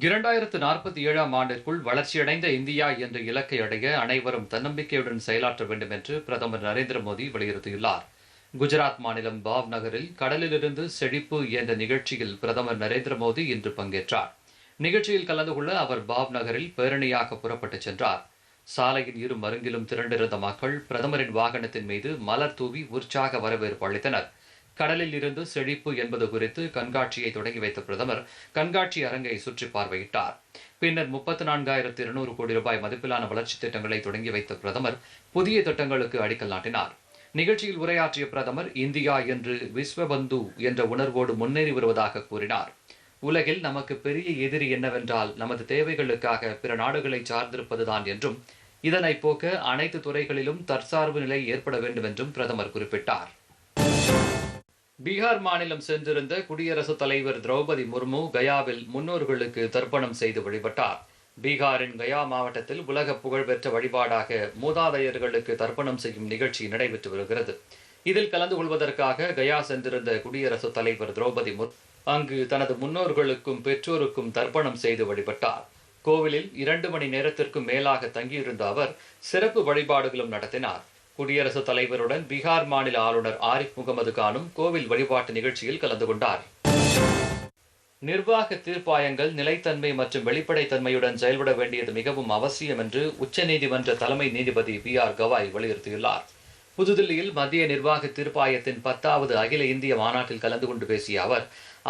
இரண்டாயிரத்து நாற்பத்தி ஏழாம் ஆண்டிற்குள் வளர்ச்சியடைந்த இந்தியா என்ற இலக்கை அடைய அனைவரும் தன்னம்பிக்கையுடன் செயலாற்ற வேண்டும் என்று பிரதமர் நரேந்திர மோடி வலியுறுத்தியுள்ளார். குஜராத் மாநிலம் பாவ் நகரில் கடலிலிருந்து செழிப்பு என்ற நிகழ்ச்சியில் பிரதமர் நரேந்திர மோடி இன்று பங்கேற்றார். நிகழ்ச்சியில் கலந்து கொள்ள அவர் பாவ் நகரில் பேரணியாக புறப்பட்டுச் சென்றார். சாலையின் இரு மருங்கிலும் திரண்டிருந்த மக்கள் பிரதமரின் வாகனத்தின் மீது மலர் தூவி உற்சாக வரவேற்பு அளித்தனர். கடலில் இருந்து செழிப்பு என்பது குறித்து கண்காட்சியை தொடங்கி வைத்த பிரதமர் கண்காட்சி அரங்கை சுற்றி பார்வையிட்டார். பின்னர் முப்பத்தி நான்காயிரத்து இருநூறு கோடி ரூபாய் மதிப்பிலான வளர்ச்சித் திட்டங்களை தொடங்கி வைத்த பிரதமர் புதிய திட்டங்களுக்கு அடிக்கல் நாட்டினார். நிகழ்ச்சியில் உரையாற்றிய பிரதமர் இந்தியா என்று விஸ்வபந்து என்ற உணர்வோடு முன்னேறி வருவதாக கூறினார். உலகில் நமக்கு பெரிய எதிரி என்னவென்றால் நமது தேவைகளுக்காக பிற நாடுகளை சார்ந்திருப்பதுதான் என்றும் இதனை போக்க அனைத்து துறைகளிலும் தற்சார்பு நிலை ஏற்பட வேண்டும் என்றும் பிரதமர் குறிப்பிட்டார். பீகார் மாநிலம் சென்றிருந்த குடியரசுத் தலைவர் திரௌபதி முர்மு கயாவில் முன்னோர்களுக்கு தர்ப்பணம் செய்து வழிபட்டார். பீகாரின் கயா மாவட்டத்தில் உலக புகழ்பெற்ற வழிபாடாக மூதாதையர்களுக்கு தர்ப்பணம் செய்யும் நிகழ்ச்சி நடைபெற்று வருகிறது. இதில் கலந்து கொள்வதற்காக கயா சென்றிருந்த குடியரசுத் தலைவர் திரௌபதி முர்மு அங்கு தனது முன்னோர்களுக்கும் பெற்றோருக்கும் தர்ப்பணம் செய்து வழிபட்டார். கோவிலில் இரண்டு மணி நேரத்திற்கும் மேலாக தங்கியிருந்த அவர் சிறப்பு வழிபாடுகளும் நடத்தினார். குடியரசுத் தலைவருடன் பீகார் மாநில ஆளுநர் ஆரிஃப் முகமது கானும் கோவில் வழிபாட்டு நிகழ்ச்சியில் கலந்து கொண்டார். நிர்வாக தீர்ப்பாயங்கள் நிலைத்தன்மை மற்றும் வெளிப்படைத்தன்மையுடன் செயல்பட வேண்டியது மிகவும் அவசியம் என்று உச்சநீதிமன்ற தலைமை நீதிபதி பி ஆர் கவாய் வலியுறுத்தியுள்ளார். புதுதில்லியில் மத்திய நிர்வாக தீர்ப்பாயத்தின் பத்தாவது அகில இந்திய மாநாட்டில் கலந்து கொண்டு பேசிய அவர்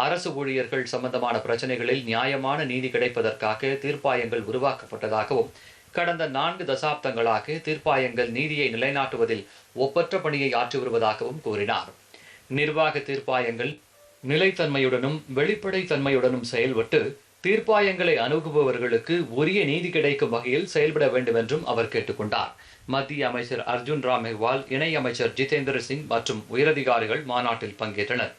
அரசு ஊழியர்கள் சம்பந்தமான பிரச்சனைகளில் நியாயமான நீதி கிடைப்பதற்காக தீர்ப்பாயங்கள் உருவாக்கப்பட்டதாகவும் கடந்த நான்கு தசாப்தங்களாக தீர்ப்பாயங்கள் நீதியை நிலைநாட்டுவதில் ஒப்பற்ற பணியை ஆற்றி வருவதாகவும் கூறினார். நிர்வாக தீர்ப்பாயங்கள் நிலைத்தன்மையுடனும் வெளிப்படைத்தன்மையுடனும் செயல்பட்டு தீர்ப்பாயங்களை அணுகுபவர்களுக்கு உரிய நீதி கிடைக்கும் வகையில் செயல்பட வேண்டும் என்றும் அவர் கேட்டுக்கொண்டார். மத்திய அமைச்சர் அர்ஜுன் ராம் மெஹ்வால் இணை அமைச்சர் ஜிதேந்திர சிங் மற்றும் உயரதிகாரிகள் மாநாட்டில் பங்கேற்றனர்.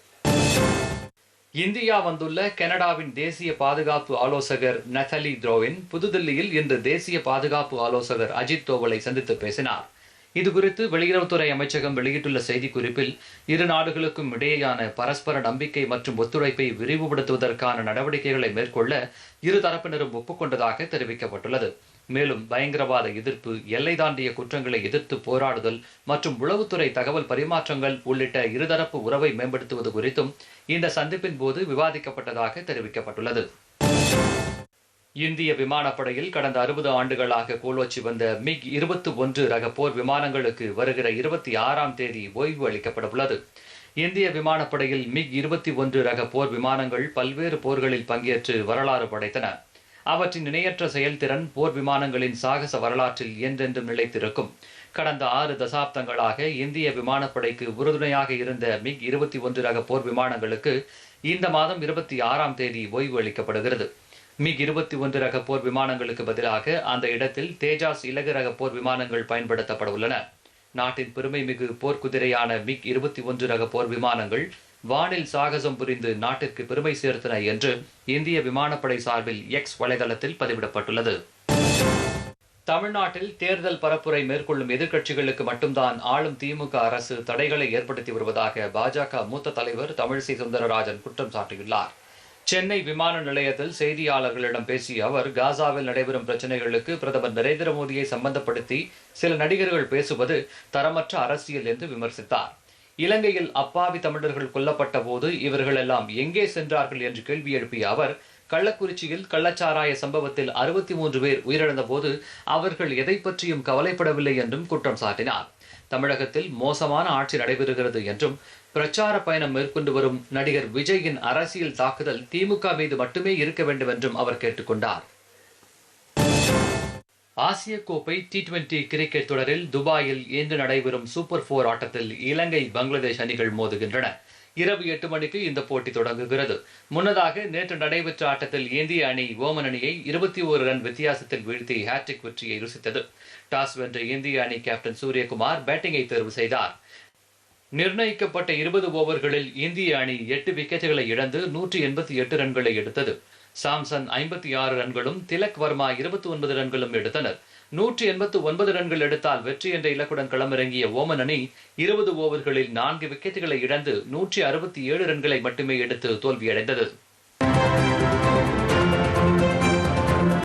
இந்தியா வந்துள்ள கனடாவின் தேசிய பாதுகாப்பு ஆலோசகர் நதலி த்ரோவின் புதுதில்லியில் இன்று தேசிய பாதுகாப்பு ஆலோசகர் அஜித் தோவலை சந்தித்து பேசினார். இதுகுறித்து வெளியுறவுத்துறை அமைச்சகம் வெளியிட்டுள்ள செய்திக்குறிப்பில் இரு நாடுகளுக்கும் இடையேயான பரஸ்பர நம்பிக்கை மற்றும் ஒத்துழைப்பை விரிவுபடுத்துவதற்கான நடவடிக்கைகளை மேற்கொள்ள இரு தரப்பினரும் ஒப்புக்கொண்டதாக தெரிவிக்கப்பட்டுள்ளது. மேலும் பயங்கரவாத எதிர்ப்பு எல்லை தாண்டிய குற்றங்களை எதிர்த்து போராடுதல் மற்றும் உளவுத்துறை தகவல் பரிமாற்றங்கள் உள்ளிட்ட இருதரப்பு உறவை மேம்படுத்துவது குறித்தும் இந்த சந்திப்பின் போது விவாதிக்கப்பட்டதாக தெரிவிக்கப்பட்டுள்ளது. இந்திய விமானப்படையில் கடந்த அறுபது ஆண்டுகளாக கோலோச்சி வந்த மிக் இருபத்தி ஒன்று ரக போர் விமானங்களுக்கு வருகிற இருபத்தி ஆறாம் தேதி ஓய்வு அளிக்கப்பட உள்ளது இந்திய விமானப்படையில் மிக் இருபத்தி ஒன்று ரக போர் விமானங்கள் பல்வேறு போர்களில் பங்கேற்று வரலாறு படைத்தன. அவற்றின் இணையற்ற செயல்திறன் போர் விமானங்களின் சாகச வரலாற்றில் என்றென்றும் நிலைத்திருக்கும். கடந்த ஆறு தசாப்தங்களாக இந்திய விமானப்படைக்கு உறுதுணையாக இருந்த மிக் இருபத்தி ஒன்று ரக போர் விமானங்களுக்கு இந்த மாதம் இருபத்தி ஆறாம் தேதி ஓய்வு அளிக்கப்படுகிறது. மிக் இருபத்தி ஒன்று ரக போர் விமானங்களுக்கு பதிலாக அந்த இடத்தில் தேஜாஸ் இலகு ரக போர் விமானங்கள் பயன்படுத்தப்பட உள்ளன. நாட்டின் பெருமை மிகு போர்க்குதிரையான மிக் இருபத்தி ஒன்று ரக போர் விமானங்கள் வானில் சாகசம் புரிந்து நாட்டிற்கு பெருமை சேர்த்தன என்று இந்திய விமானப்படை சார்பில் எக்ஸ் வலைதளத்தில் பதிவிடப்பட்டுள்ளது. தமிழ்நாட்டில் தேர்தல் பரப்புரை மேற்கொள்ளும் எதிர்க்கட்சிகளுக்கு மட்டும்தான் ஆளும் திமுக அரசு தடைகளை ஏற்படுத்தி வருவதாக பாஜக மூத்த தலைவர் தமிழிசை சுந்தரராஜன் குற்றம் சாட்டியுள்ளார். சென்னை விமான நிலையத்தில் செய்தியாளர்களிடம் பேசிய அவர் காசாவில் நடைபெறும் பிரச்சனைகளுக்கு பிரதமர் நரேந்திர மோடியை சம்பந்தப்படுத்தி சில நடிகர்கள் பேசுவது தரமற்ற அரசியல் என்று விமர்சித்தார். இலங்கையில் அப்பாவி தமிழர்கள் கொல்லப்பட்ட போது இவர்கள் எல்லாம் எங்கே சென்றார்கள் என்று கேள்வி எழுப்பிய அவர் கள்ளக்குறிச்சியில் கள்ளச்சாராய சம்பவத்தில் அறுபத்தி மூன்று பேர் உயிரிழந்த போது அவர்கள் எதை பற்றியும் கவலைப்படவில்லை என்றும் குற்றம் சாட்டினார். தமிழகத்தில் மோசமான ஆட்சி நடைபெறுகிறது என்றும் பிரச்சார பயணம் மேற்கொண்டு வரும் நடிகர் விஜயின் அரசியல் தாக்குதல் திமுக மீது மட்டுமே இருக்க வேண்டும் என்றும் அவர் கேட்டுக்கொண்டார். ஆசிய கோப்பை டி டுவெண்டி கிரிக்கெட் தொடரில் துபாயில் இன்று நடைபெறும் சூப்பர் போர் ஆட்டத்தில் இலங்கை பங்களாதேஷ் அணிகள் மோதுகின்றன. இரவு எட்டு மணிக்கு இந்த போட்டி தொடங்குகிறது. முன்னதாக நேற்று நடைபெற்ற ஆட்டத்தில் இந்திய அணி ஓமன் அணியை இருபத்தி ஓரு ரன் வித்தியாசத்தில் வீழ்த்தி ஹேட்ரிக் வெற்றியை ருசித்தது. டாஸ் வென்ற இந்திய அணி கேப்டன் சூரியகுமார் பேட்டிங்கை தேர்வு செய்தார். நிர்ணயிக்கப்பட்ட இருபது ஓவர்களில் இந்திய அணி எட்டு விக்கெட்டுகளை இழந்து நூற்றி எண்பத்தி எட்டு ரன்களை எடுத்தது. சாம்சன் ஐம்பத்தி ஆறு ரன்களும் திலக் வர்மா இருபத்தி ஒன்பது ரன்களும் எடுத்தனர். நூற்றி எண்பத்து ஒன்பது ரன்கள் எடுத்தால் வெற்றி என்ற இலக்குடன் களமிறங்கிய ஓமன் அணி இருபது ஓவர்களில் நான்கு விக்கெட்டுகளை இழந்து நூற்றி அறுபத்தி ஏழு ரன்களை மட்டுமே எடுத்து தோல்வியடைந்தது.